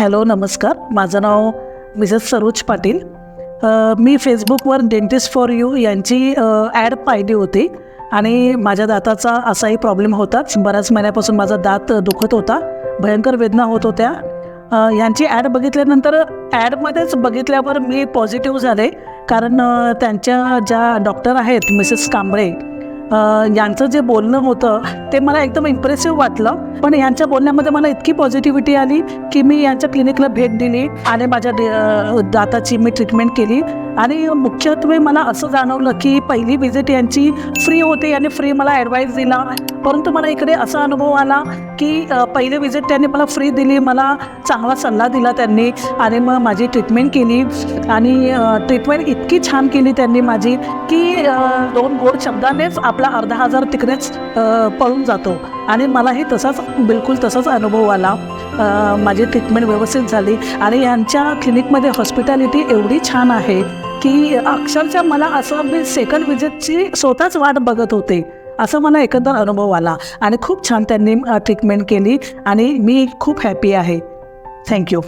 Hello नमस्कार. माझं नाव मिसेस सरोज पाटील. मी फेसबुकवर डेंटिस्ट फॉर यू यांची ॲड पाहिली होती आणि माझ्या दाताचा असाही प्रॉब्लेम होताच. बऱ्याच महिन्यापासून माझा दात दुखत होता भयंकर वेदना होत होत्या. यांची ॲड बघितल्यानंतर ॲडमध्येच बघितल्यावर मी पॉझिटिव्ह झाले कारण त्यांच्या ज्या डॉक्टर आहेत मिसेस कांबळे यांचं जे बोलणं होतं ते मला एकदम इम्प्रेसिव्ह वाटलं. पण यांच्या बोलण्यामध्ये मला इतकी पॉझिटिव्हिटी आली की मी यांच्या क्लिनिकला भेट दिली आणि माझ्या दाताची मी ट्रीटमेंट केली. आणि मुख्यत्वे मला असं जाणवलं की पहिली विजिट यांची फ्री होती आणि फ्री मला ॲडवाईस दिला. परंतु मला इकडे असा अनुभव आला की पहिली विजिट त्यांनी मला फ्री दिली मला चांगला सल्ला दिला त्यांनी आणि मग माझी ट्रीटमेंट केली. आणि ट्रीटमेंट इतकी छान केली त्यांनी माझी की दोन गोड शब्दानेच आपला अर्धा हजार तिकडेच पळून होऊन जातो. आणि मलाही तसाच बिलकुल तसाच अनुभव आला. माझी ट्रीटमेंट व्यवस्थित झाली. आणि यांच्या क्लिनिकमध्ये हॉस्पिटॅलिटी एवढी छान आहे की अक्षरशः मला असं मी सेकंड विजिटची स्वतःच वाट बघत होते. असं मला एकंदर अनुभव आला. आणि खूप छान त्यांनी ट्रीटमेंट केली. आणि मी खूप हॅपी आहे. थँक्यू